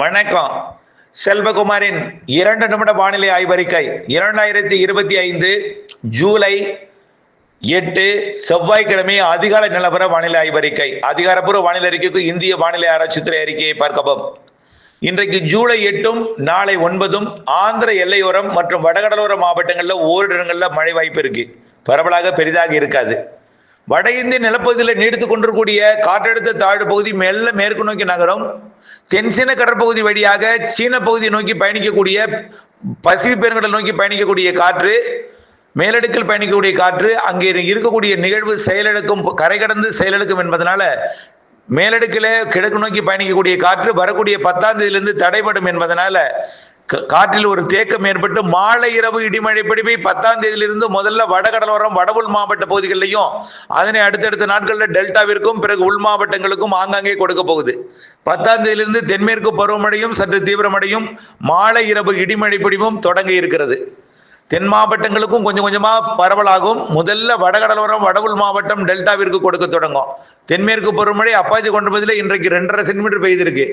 வணக்கம். செல்வகுமாரின் இரண்டு நிமிட வானிலை ஆய்வறிக்கை இரண்டாயிரத்தி இருபத்தி ஐந்து ஜூலை எட்டு செவ்வாய்க்கிழமை அதிகாலை நிலவர வானிலை ஆய்வறிக்கை. அதிகாரப்பூர்வ வானிலை அறிக்கைக்கு இந்திய வானிலை ஆராய்ச்சித்துறை அறிக்கையை பார்க்கவும். இன்றைக்கு ஜூலை எட்டும் நாளை ஒன்பதும் ஆந்திர எல்லையோரம் மற்றும் வடகடலோர மாவட்டங்களில் ஓரிடங்களில் மழை வாய்ப்பு இருக்கு. பரவலாக பெரிதாக இருக்காது. வட இந்திய நிலப்பகுதியில் நீடித்து கொண்டிருக்கூடிய காற்றழுத்த தாழ்வு பகுதி மெல்ல மேற்கு நோக்கி நகரும். தென்சீன கடற்பகுதி வழியாக சீன பகுதியை நோக்கி பயணிக்கக்கூடிய பசிபிக் பெருங்கடல் நோக்கி பயணிக்கக்கூடிய காற்று மேலடுக்கில் பயணிக்கக்கூடிய காற்று அங்கே இருக்கக்கூடிய நிகழ்வு செயலிழக்கும் கரை கடந்து செயலிழக்கும் என்பதனால மேலடுக்கில் கிழக்கு நோக்கி பயணிக்கக்கூடிய காற்று வரக்கூடிய பத்தாம் தேதியிலிருந்து தடைபடும் என்பதனால காற்றில் ஒரு தேக்கம் ஏற்பட்டு மாலை இரவு இடிமழை பிடிப்பை பத்தாம் தேதியிலிருந்து முதல்ல வடகடலோரம் வடவுள் மாவட்ட பகுதிகளிலையும் அதனை அடுத்தடுத்த நாட்களில் டெல்டாவிற்கும் பிறகு உள் மாவட்டங்களுக்கும் ஆங்காங்கே கொடுக்க போகுது. பத்தாம் தேதியிலிருந்து தென்மேற்கு பருவமழையும் சற்று தீவிரமடையும் மாலை இரவு இடிமழை பிடிப்பும் தொடங்க இருக்கிறது. தென் மாவட்டங்களுக்கும் கொஞ்சம் கொஞ்சமாக பரவலாகும். முதல்ல வடகடலோரம் வடவுள் மாவட்டம் டெல்டாவிற்கு கொடுக்க தொடங்கும். தென்மேற்கு பருவமழை அப்பாச்சி கொண்டபதில் இன்றைக்கு ரெண்டரை சென்டிமீட்டர் பெய்திருக்கு.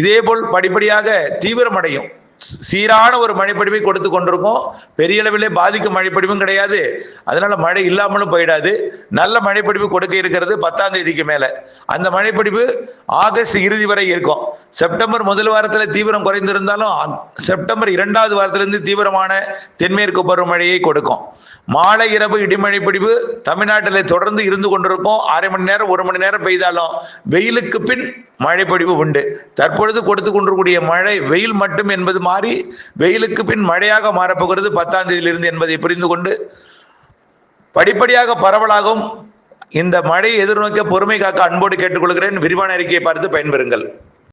இதே போல் படிப்படியாக தீவிரமடையும். சீரான ஒரு மழைப்படிவை கொடுத்து கொண்டிருக்கோம். பெரிய அளவிலே பாதிக்கும் மழைப்படிவும் கிடையாது. அதனால மழை இல்லாமலும் போயிடாது. நல்ல மழைப்படிவு கொடுக்க இருக்கிறது பத்தாம் தேதிக்கு மேல. அந்த மழைப்படிவு ஆகஸ்ட் இறுதி வரை இருக்கும். செப்டம்பர் முதல் வாரத்தில் தீவிரம் குறைந்திருந்தாலும் செப்டம்பர் இரண்டாவது வாரத்திலிருந்து தீவிரமான தென்மேற்கு பருவமழையை கொடுக்கும். மாலை இரவு இடிமழை பிடிவு தமிழ்நாட்டில் தொடர்ந்து இருந்து கொண்டிருக்கும். அரை மணி நேரம் ஒரு மணி நேரம் பெய்தாலும் வெயிலுக்கு பின் மழை பொழிவு உண்டு. தற்பொழுது கொடுத்து கொண்டிருக்கூடிய மழை வெயில் மட்டும் என்பது மாறி வெயிலுக்கு பின் மழையாக மாறப்போகிறது பத்தாம் தேதியிலிருந்து என்பதை புரிந்து கொண்டு படிப்படியாக பரவலாகும் இந்த மழையை எதிர்நோக்க பொறுமை காக்க அன்போடு கேட்டுக்கொள்கிறேன். விரிவான அறிக்கையை பார்த்து பயன்பெறுங்கள்.